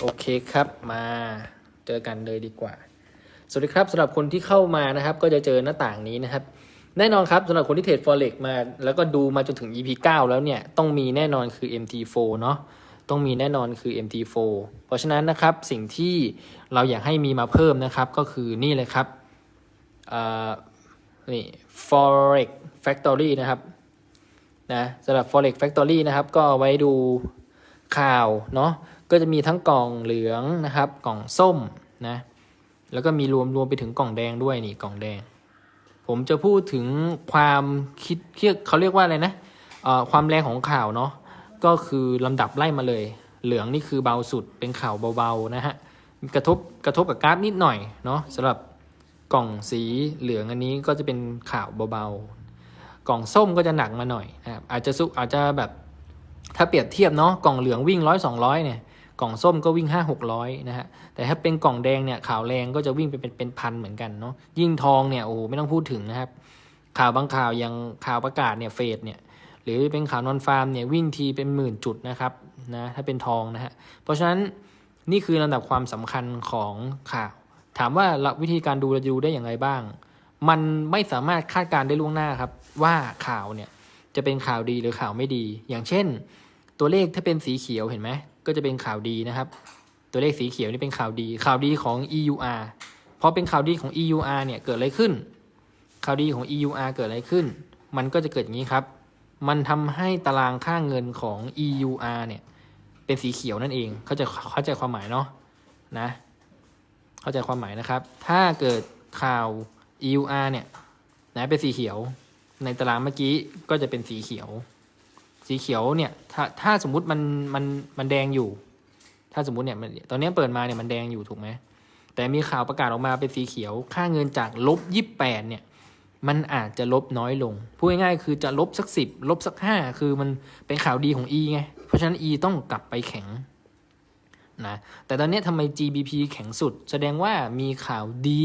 โอเคครับมาเจอกันเลยดีกว่า สวัสดีครับสำหรับคนที่เข้ามานะครับ ก็จะเจอหน้าต่างนี้นะครับ แน่นอนครับสำหรับคนที่เทรด forex มา แล้วก็ดูมาจนถึง EP 9 แล้วเนี่ย ต้องมีแน่นอนคือ MT4 เนาะต้องมีแน่นอนคือ MT4 เพราะฉะนั้นนะครับสิ่งที่เราอยากให้มีมาเพิ่มนะครับก็คือนี่เลยครับอ่านี่ forex factory นะครับนะสำหรับ forex factory นะครับ ก็ไว้ดูข่าวเนาะ ก็จะมีทั้งกล่องเหลืองนะครับ กล่องส้มนะ แล้วก็มีรวมรวมไปถึงกล่องแดงด้วยนี่กล่องแดง ผมจะพูดถึงความคิดเขาเรียกว่าอะไรนะเอ่อความแรงของข่าวเนาะ ก็คือลำดับไล่มาเลย เหลืองนี่คือเบาสุด เป็นข่าวเบาๆนะฮะ กระทบกระทบกับกราฟนิดหน่อยเนาะสำหรับกล่องสีเหลืองอันนี้ก็จะเป็นข่าวเบาๆ กล่องส้มก็จะหนักมาหน่อยนะครับอาจจะสุอาจจะแบบถ้าเปรียบเทียบเนาะกล่องเหลืองวิ่งร้อยสองร้อยเนี่ย กล่องส้มก็วิ่งห้าหกร้อยนะฮะแต่ถ้าเป็นกล่องแดงเนี่ยข่าวแรงก็จะวิ่งไปเป็นเป็นพันเหมือนกันเนาะยิ่งทองเนี่ยโอ้โหไม่ต้องพูดถึงนะครับ ข่าวบางข่าวอย่างข่าวประกาศเนี่ยเฟดเนี่ยหรือเป็นข่าวนอนฟาร์มเนี่ยวิ่งทีเป็นหมื่นจุดนะครับนะถ้าเป็นทองนะฮะเพราะฉะนั้นนี่คือลำดับความสำคัญของข่าว ถามว่าวิธีการดูเราจะดูได้อย่างไรบ้าง มันไม่สามารถคาดการณ์ได้ล่วงหน้าครับ ว่าข่าวเนี่ยจะเป็นข่าวดีหรือข่าวไม่ดี อย่างเช่น ตัวเลขถ้าเป็นสีเขียวเห็นไหม ก็จะเป็นข่าวดีนะครับ ตัวเลขสีเขียวนี่เป็นข่าวดีข่าวดีของ EUR พอเป็นข่าวดีของ EUR เนี่ยเกิดอะไรขึ้น ข่าวดีของ EUR เกิดอะไรขึ้น มันก็จะเกิดอย่างนี้ครับ มันทำให้ตารางค่าเงินของ EUR เนี่ยเป็นสีเขียวนั่นเองเขาใจเข้าใจความหมายเนาะนะ เข้าใจความหมายนะครับ ถ้าเกิดข่าว EUR เนี่ยนะเป็นสีเขียว ในตารางเมื่อกี้ก็จะเป็นสีเขียว สีเขียวเนี่ยถ้าถ้าสมมุติมันมันมันแดงอยู่ ถ้าสมมุติเนี่ยตอนนี้เปิดมาเนี่ยมันแดงอยู่ถูกไหมแต่มีข่าวประกาศออกมาเป็นสีเขียว ค่าเงินจากลบยี่แปดเนี่ยมันอาจจะลบน้อยลงพูดง่ายๆคือจะลบสักสิบลบสักห้าคือมันเป็นข่าวดีของ E ไง เพราะฉะนั้น E ต้องกลับไปแข็งนะแต่ตอนนี้ทำไม GBP แข็งสุด แสดงว่ามีข่าวดี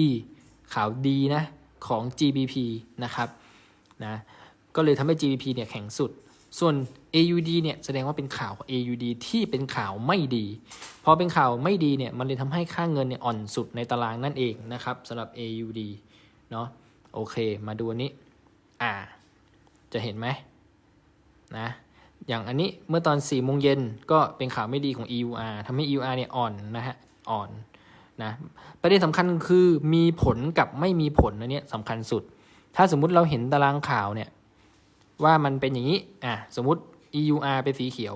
ข่าวดีนะของ GBP นะครับนะก็เลยทำให้ GBP เนี่ยแข็งสุด ส่วน AUD เนี่ยแสดงว่าเป็นข่าว AUD ที่เป็นข่าวไม่ดี พอเป็นข่าวไม่ดีเนี่ยมันเลยทำให้ค่าเงินเนี่ยอ่อนสุดในตารางนั่นเองนะครับสำหรับ AUD เนาะโอเค มาดูอันนี้ อ่า จะเห็นไหมนะอย่างอันนี้เมื่อตอน4ี่โมงเย็นก็เป็นข่าวไม่ดีของ EUR ทำให้ EUR เนี่ยอ่อนนะฮะอ่อนนะประเด็นสำคัญคือมีผลกับไม่มีผลนะเนี่ยสำคัญสุด ถ้าสมมุติเราเห็นตารางข่าวเนี่ย ว่ามันเป็นอย่างนี้อะสมมุติ EUR เป็นสีเขียว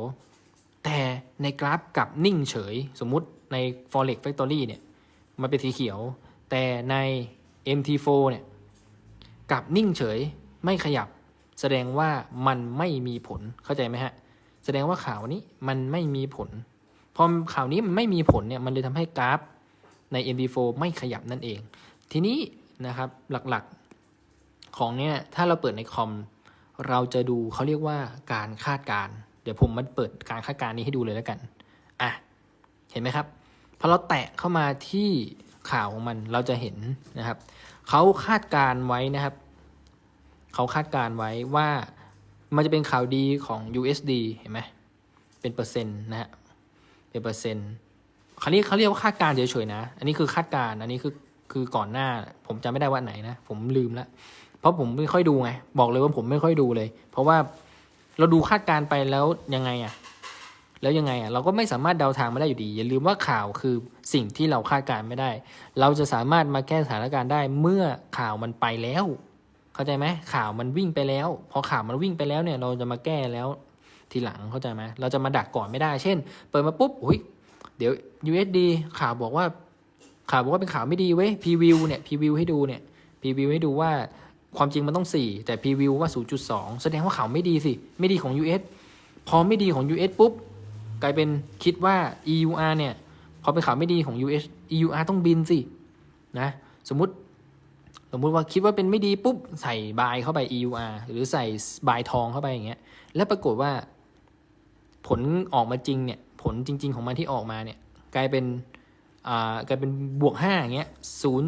แต่ในกราฟกับนิ่งเฉย สมมุติใน Forex Factory เนี่ยมันเป็นสีเขียว แต่ใน MT4 เนี่ยกับนิ่งเฉยไม่ขยับ แสดงว่ามันไม่มีผลเข้าใจไหมฮะ แสดงว่าข่าวนี้มันไม่มีผลพอข่าวนี้มันไม่มีผลเนี่ยมันเลยทำให้กราฟใน MT4 ไม่ขยับนั่นเอง ทีนี้นะครับหลักๆของเนี่ยถ้าเราเปิดในคอม เราจะดูเขาเรียกว่าการคาดการ เดี๋ยวผมมาเปิดการคาดการนี้ให้ดูเลยแล้วกัน อะ เห็นไหมครับ พอเราแตะเข้ามาที่ข่าวของมันเราจะเห็นนะครับ เขาคาดการไว้นะครับ เขาคาดการไว้ว่ามันจะเป็นข่าวดีของ USD เห็นไหมเป็นเปอร์เซ็นต์นะฮะ เป็นเปอร์เซ็นต์เขาเรียกเขาเรียกว่าคาดการเฉยๆนะ อันนี้คือคาดการ อันนี้คือคือก่อนหน้า ผมจำไม่ได้ว่าไหนนะ ผมลืมแล้ว เพราะผมไม่ค่อยดูไง บอกเลยว่าผมไม่ค่อยดูเลย เพราะว่าเราดูคาดการณ์ไปแล้วยังไงอะแล้วยังไงอะเราก็ไม่สามารถเดาทางไม่ได้อยู่ดี อย่าลืมว่าข่าวคือสิ่งที่เราคาดการณ์ไม่ได้ เราจะสามารถมาแก้สถานการณ์ได้เมื่อข่าวมันไปแล้ว เข้าใจไหมข่าวมันวิ่งไปแล้ว พอข่าวมันวิ่งไปแล้วเนี่ย เราจะมาแก้แล้วทีหลังเข้าใจไหมเราจะมาดักก่อนไม่ได้ เช่น เปิดมาปุ๊บอุ้ยเดี๋ยว USD ข่าวบอกว่า ข่าวบอกว่าเป็นข่าวไม่ดีเว้ยพรีวิวเนี่ยพรีวิวให้ดูเนี่ยพรีวิวให้ดูว่า ความจริงมันต้อง 4 แต่พรีวิวว่า 0.2 แสดงว่าข่าวไม่ดีสิ ไม่ดีของ US พอไม่ดีของ US ปุ๊บ กลายเป็นคิดว่า EUR เนี่ย พอเป็นข่าวไม่ดีของ US EUR ต้องบินสิ นะ สมมติ สมมุติว่าคิดว่าเป็นไม่ดีปุ๊บ ใส่บายเข้าไป EUR หรือใส่บายทองเข้าไปอย่างเงี้ย แล้วปรากฏว่า ผลออกมาจริงเนี่ย ผลจริง ๆ ของมันที่ออกมาเนี่ย กลายเป็นอ่ากลายเป็นบวก5อย่างเงี้ย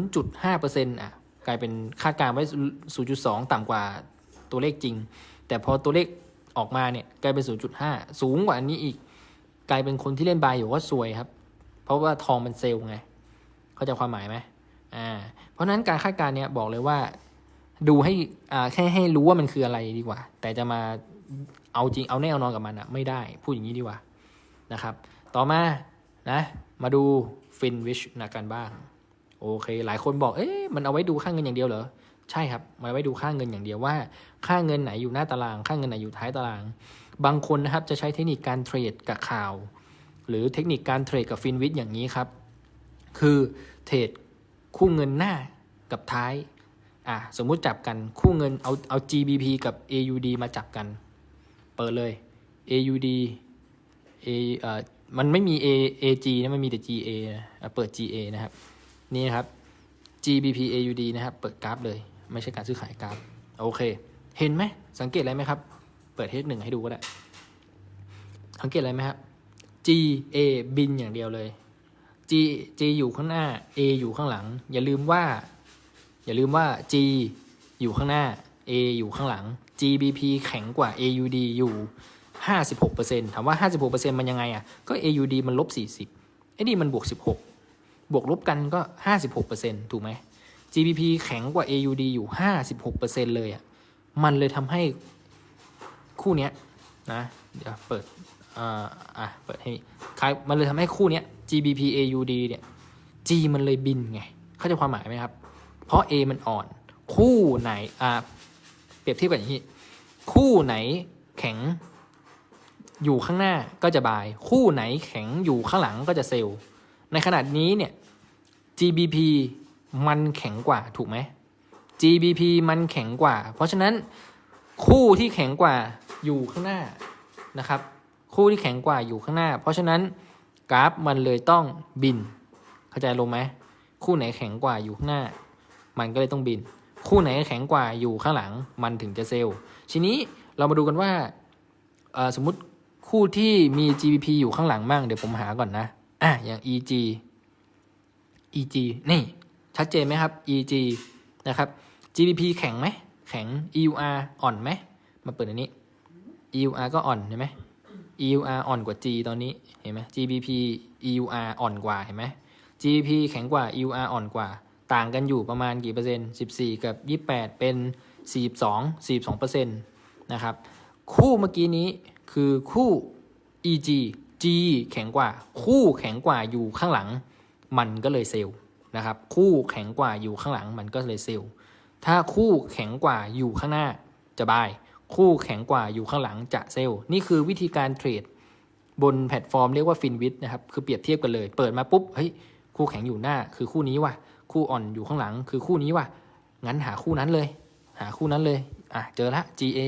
0.5เปอร์เซ็นต์อะ กลายเป็นคาดการณ์ไว้ 0.2 ต่ำกว่าตัวเลขจริง แต่พอตัวเลขออกมาเนี่ยกลายเป็น 0.5 สูงกว่าอันนี้อีก กลายเป็นคนที่เล่นบายอยู่ว่าซวยครับ เพราะว่าทองมันเซลล์ไง เข้าใจความหมายไหมอ่า เพราะนั้นการคาดการณ์เนี้ยบอกเลยว่าดูให้อ่าแค่ให้รู้ว่ามันคืออะไรดีกว่า แต่จะมาเอาจริงเอาแน่เอานอนกับมันอะไม่ได้ พูดอย่างนี้ดีกว่านะครับ ต่อมานะ มาดูฟินวิชนะกันบ้าง โอเค หลายคนบอก เอ๊ะมันเอาไว้ดูค่าเงินอย่างเดียวเหรอ ใช่ครับมันเอาไว้ดูค่าเงินอย่างเดียวว่า ค่าเงินไหนอยู่หน้าตาราง ค่าเงินไหนอยู่ท้ายตาราง บางคนนะครับจะใช้เทคนิคการเทรดกับข่าว หรือเทคนิคการเทรดกับฟินวิชอย่างนี้ครับ คือเทรดคู่เงินหน้ากับท้ายอะสมมุติจับกันคู่เงินเอาเอา GBP กับ AUD มาจับกัน เปิดเลย AUD A เอ่อมันไม่มี A AG นะมันมีแต่ GA นะอะเปิด GA นะครับ นี่นะครับ GBP AUD นะครับ เปิดกราฟเลย ไม่ใช่การซื้อขายกราฟ โอเค เห็นไหม สังเกตอะไรไหมครับ เปิดเทคหนึ่งให้ดูก็ได้ สังเกตอะไรไหมครับ G A บินอย่างเดียวเลย G G อยู่ข้างหน้า A อยู่ข้างหลัง อย่าลืมว่า อย่าลืมว่า G อยู่ข้างหน้า A อยู่ข้างหลัง GBP แข็งกว่า AUD อยู่ 56%ถามว่า 56%มันยังไงอะ ก็ AUD มันลบ 40ไอ้นี่มันบวก 16 บวกลบกันก็ 56%ถูกไหม GBP แข็งกว่า AUD อยู่ 56%เลยอะ มันเลยทำให้คู่เนี้ยนะ เดี๋ยวเปิดอ่าอะ เปิดให้คล้ายมันเลยทำให้คู่เนี้ย GBP AUD เนี่ย G มันเลยบินไง เข้าใจความหมายไหมครับ เพราะ A มันอ่อน คู่ไหน อ่า เปรียบเทียบกันอย่างนี้ คู่ไหนแข็งอยู่ข้างหน้าก็จะบาย คู่ไหนแข็งอยู่ข้างหลังก็จะเซลล์ ในขนาดนี้เนี่ย GBP มันแข็งกว่าถูกไหม GBP มันแข็งกว่า เพราะฉะนั้นคู่ที่แข็งกว่าอยู่ข้างหน้านะครับ คู่ที่แข็งกว่าอยู่ข้างหน้า เพราะฉะนั้นกราฟมันเลยต้องบิน เข้าใจลงไหมคู่ไหนแข็งกว่าอยู่ข้างหน้า มันก็เลยต้องบิน คู่ไหนแข็งกว่าอยู่ข้างหลัง มันถึงจะเซลล์ทีนี้เรามาดูกันว่าสมมติคู่ที่มี GBP อยู่ข้างหลังบ้างเดี๋ยวผมหาก่อนนะ อะอย่าง EG EG นี่ ชัดเจนไหมครับ EG นะครับ GBP แข็งไหม แข็ง EUR อ่อนไหม มาเปิดอันนี้ EUR ก็อ่อนเห็นไหม EUR อ่อนกว่า G ตอนนี้เห็นไหม GBP EUR อ่อนกว่าเห็นไหม GBP แข็งกว่า EUR อ่อนกว่า ต่างกันอยู่ประมาณกี่เปอร์เซ็นต์14 กับ 28 เป็น 42 42เปอร์เซ็นต์นะครับ คู่เมื่อกี้นี้คือคู่ EG G แข็งกว่า คู่แข็งกว่าอยู่ข้างหลัง มันก็เลยเซลล์นะครับ คู่แข็งกว่าอยู่ข้างหลังมันก็เลยเซลล์ถ้าคู่แข็งกว่าอยู่ข้างหน้าจะบาย คู่แข็งกว่าอยู่ข้างหลังจะเซลล์นี่คือวิธีการเทรดบนแพลตฟอร์มเรียกว่าฟินวิ t นะครับ คือเปรียบเทียบกันเลย เปิดมาปุ๊บ เฮ้ย คู่แข็งอยู่หน้า คือคู่นี้ว่ะ คู่อ่อนอยู่ข้างหลัง คือคู่นี้ว่ะ งั้นหาคู่นั้นเลย หาคู่นั้นเลย อะ เจอละ GA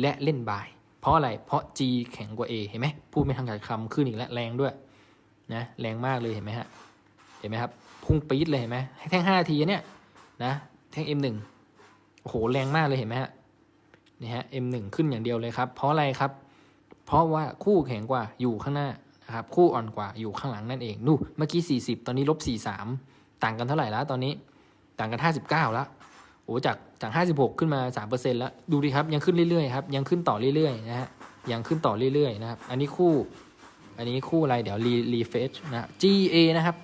และเล่นบาย เพราะอะไร เพราะ G แข็งกว่า A เห็นไหมพูดไม่ทางการคำขึ้นอีกแล้วแรงด้วยนะแรงมากเลยเห็นไหมฮะเห็นไหมครับพุ่งปี๊ดเลยเห็นไหมแท่ง5นาทีเนี่ยนะแท่ง M1 โอ้โหแรงมากเลยเห็นไหมฮะนี่ฮะ M1 ขึ้นอย่างเดียวเลยครับ เพราะอะไรครับ เพราะว่าคู่แข็งกว่าอยู่ข้างหน้านะครับคู่อ่อนกว่าอยู่ข้างหลังนั่นเองนู่เมื่อกี้ 40 ตอนนี้ลบ43 ต่างกันเท่าไหร่แล้วตอนนี้ ต่างกัน 59 แล้วโอ้จาก จาก 56 ขึ้นมา 3%แล้ว ดูดิครับยังขึ้นเรื่อยๆครับยังขึ้นต่อเรื่อยๆนะฮะยังขึ้นต่อเรื่อยๆนะครับ อันนี้คู่ อันนี้คู่อะไรเดี๋ยวรีรีเฟชนะ GA นะครับ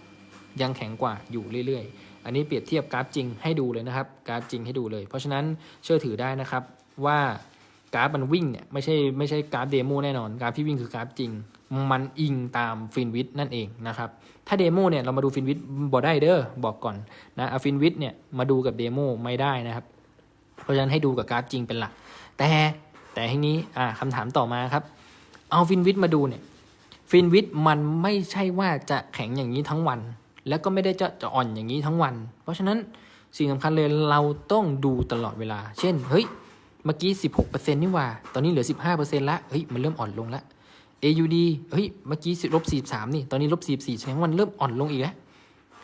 ยังแข็งกว่าอยู่เรื่อยๆ อันนี้เปรียบเทียบกราฟจริงให้ดูเลยนะครับกราฟจริงให้ดูเลย เพราะฉะนั้นเชื่อถือได้นะครับว่ากราฟมันวิ่งเนี่ยไม่ใช่ไม่ใช่กราฟเดโมแน่นอนกราฟที่วิ่งคือกราฟจริง มันอิงตามฟินวิทนั่นเองนะครับถ้าเดโมเนี่ยเรามาดูฟินวิทบอได้เด้อบอกก่อนนะฟินวิทเนี่ยมาดูกับเดโมไม่ได้นะครับ ราะฉะนั้นให้ดูกับกราฟจริงเป็นหลัก แต่แต่ทีนี้อ่าคำถามต่อมาครับ เอาฟินวิทมาดูเนี่ยฟินวิทมันไม่ใช่ว่าจะแข็งอย่างนี้ทั้งวัน แล้วก็ไม่ได้จะจะอ่อนอย่างนี้ทั้งวัน เพราะฉะนั้นสิ่งสำคัญเลยเราต้องดูตลอดเวลา เช่นเฮ้ยเมื่อกี้ 16%นี่ว่า ตอนนี้เหลือ 15%ละเฮ้ยมันเริ่มอ่อนลงละ AUD เฮ้ยเมื่อกี้ลบ43นี่ ตอนนี้ลบ44แสดงว่ามันเริ่มอ่อนลงอีกแล้ว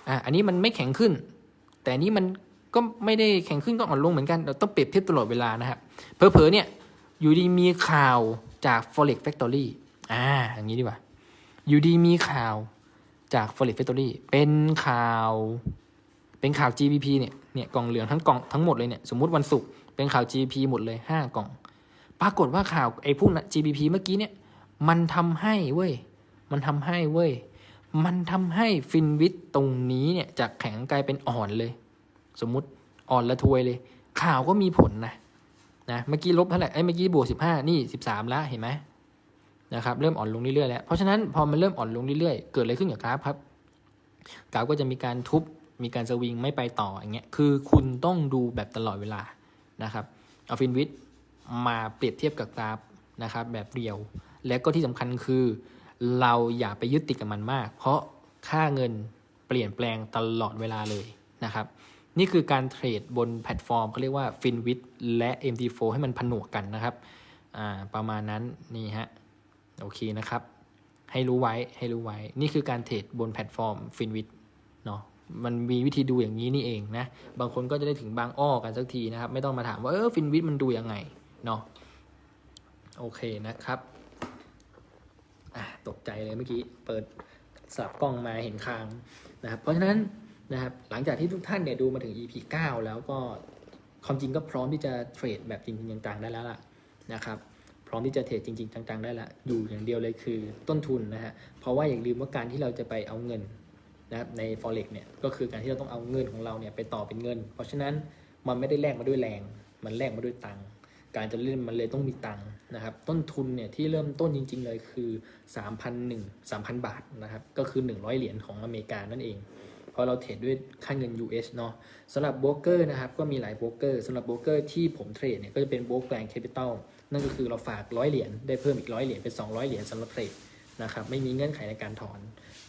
อะอันนี้มันไม่แข็งขึ้น แต่นี้มัน ก็ไม่ได้แข็งขึ้นก็อ่อนลงเหมือนกันเราต้องเปรียบเทียบตลอดเวลานะครับเผลอๆเนี่ยอยู่ดีมีข่าวจาก Forex Factory อ่าอย่างนี้ดีกว่า อยู่ดีมีข่าวจาก Forex Factory เป็นข่าว เป็นข่าว GBP เนี่ยเนี่ยกล่องเหลืองทั้งกล่องทั้งหมดเลยเนี่ยสมมติวันศุกร์เป็นข่าว GBP หมดเลยห้ากล่อง ปรากฏว่าข่าวไอ้พวกนั้น GBP เมื่อกี้เนี่ยมันทำให้เว้ยมันทำให้เว้ยมันทำให้ฟินวิทตรงนี้เนี่ยจากแข็งกลายเป็นอ่อนเลย สมมุติอ่อนละทวยเลย ข่าวก็มีผลนะนะเมื่อกี้ลบเท่าไหร่ไอ้เมื่อกี้บวกสิบห้านี่สิบสามแล้วเห็นไหมนะครับเริ่มอ่อนลงเรื่อยๆแล้วเพราะฉะนั้นพอมันเริ่มอ่อนลงเรื่อยๆ เกิดอะไรขึ้นกับกราฟครับกราฟก็จะมีการทุบมีการสวิงไม่ไปต่ออย่างเงี้ยคือคุณต้องดูแบบตลอดเวลานะครับเอาฟินวิทมาเปรียบเทียบกับกราฟนะครับแบบเรียว และก็ที่สำคัญคือ เราอย่าไปยึดติดกับมันมาก เพราะค่าเงินเปลี่ยนแปลงตลอดเวลาเลยนะครับ นี่คือการเทรดบนแพลตฟอร์มเขาเรียกว่า Finwit และ MT4 ให้มันผนวกกันนะครับประมาณนั้นนี่ฮะโอเคนะครับ ให้รู้ไว้ให้รู้ไว้ นี่คือการเทรดบนแพลตฟอร์ม Finwit เนาะมันมีวิธีดูอย่างนี้นี่เองนะ บางคนก็จะได้ถึงบางอ้อกันสักทีนะครับ ไม่ต้องมาถามว่าเออ Finwit มันดูยังไงเนาะโอเคนะครับอะตกใจเลยเมื่อกี้ เปิดสลับกล้องมาเห็นคางนะครับ เพราะฉะนั้น นะครับหลังจากที่ทุกท่านเนี่ยดูมาถึง EP 9 แล้วก็ความจริงก็พร้อมที่จะเทรดแบบจริงๆจังๆได้แล้วล่ะนะครับพร้อมที่จะเทรดจริงๆจังๆได้ละอยู่อย่างเดียวเลยคือต้นทุนนะฮะเพราะว่าอย่าลืมว่าการที่เราจะไปเอาเงินนะครับใน forex เนี่ยก็คือการที่เราต้องเอาเงินของเราเนี่ยไปต่อเป็นเงิน เพราะฉะนั้นมันไม่ได้แลกมาด้วยแรง มันแลกมาด้วยตังค์การจะเล่นมันเลยต้องมีตังค์นะครับต้นทุนเนี่ยที่เริ่มต้นจริง ๆ เลยคือ 3,001 3,000 บาทนะครับก็คือ 100 เหรียญของอเมริกานั่นเอง เพราะเราเทรดด้วยค่าเงิน US เนาะสำหรับโบรกเกอร์นะครับก็มีหลายโบรกเกอร์สำหรับโบรกเกอร์ที่ผมเทรดเนี่ยก็จะเป็นโบรกแกลงแคปิตอลนั่นก็คือเราฝาก100เหรียญได้เพิ่มอีก100เหรียญเป็น 200 เหรียญสำหรับเทรดนะครับไม่มีเงื่อนไขในการถอน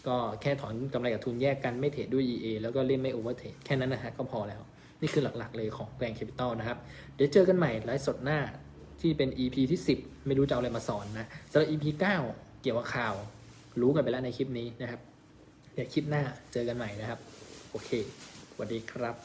ก็แค่ถอนกำไรกับทุนแยกกันไม่เทรดด้วย EA แล้วก็เล่นไม่โอเวอร์เทรดแค่นั้นนะฮะก็พอแล้ว นี่คือหลักๆเลยของแกลงแคปิตอลนะครับเดี๋ยวเจอกันใหม่ไลฟ์สดหน้าที่เป็น EP ที่ 10 ไม่รู้จะเอาอะไรมาสอนนะสำหรับ EP 9 เกี่ยวกับข่าว รู้กันไปแล้วในคลิปนี้นะครับ เดี๋ยวคลิปหน้าเจอกันใหม่นะครับ โอเคสวัสดีครับ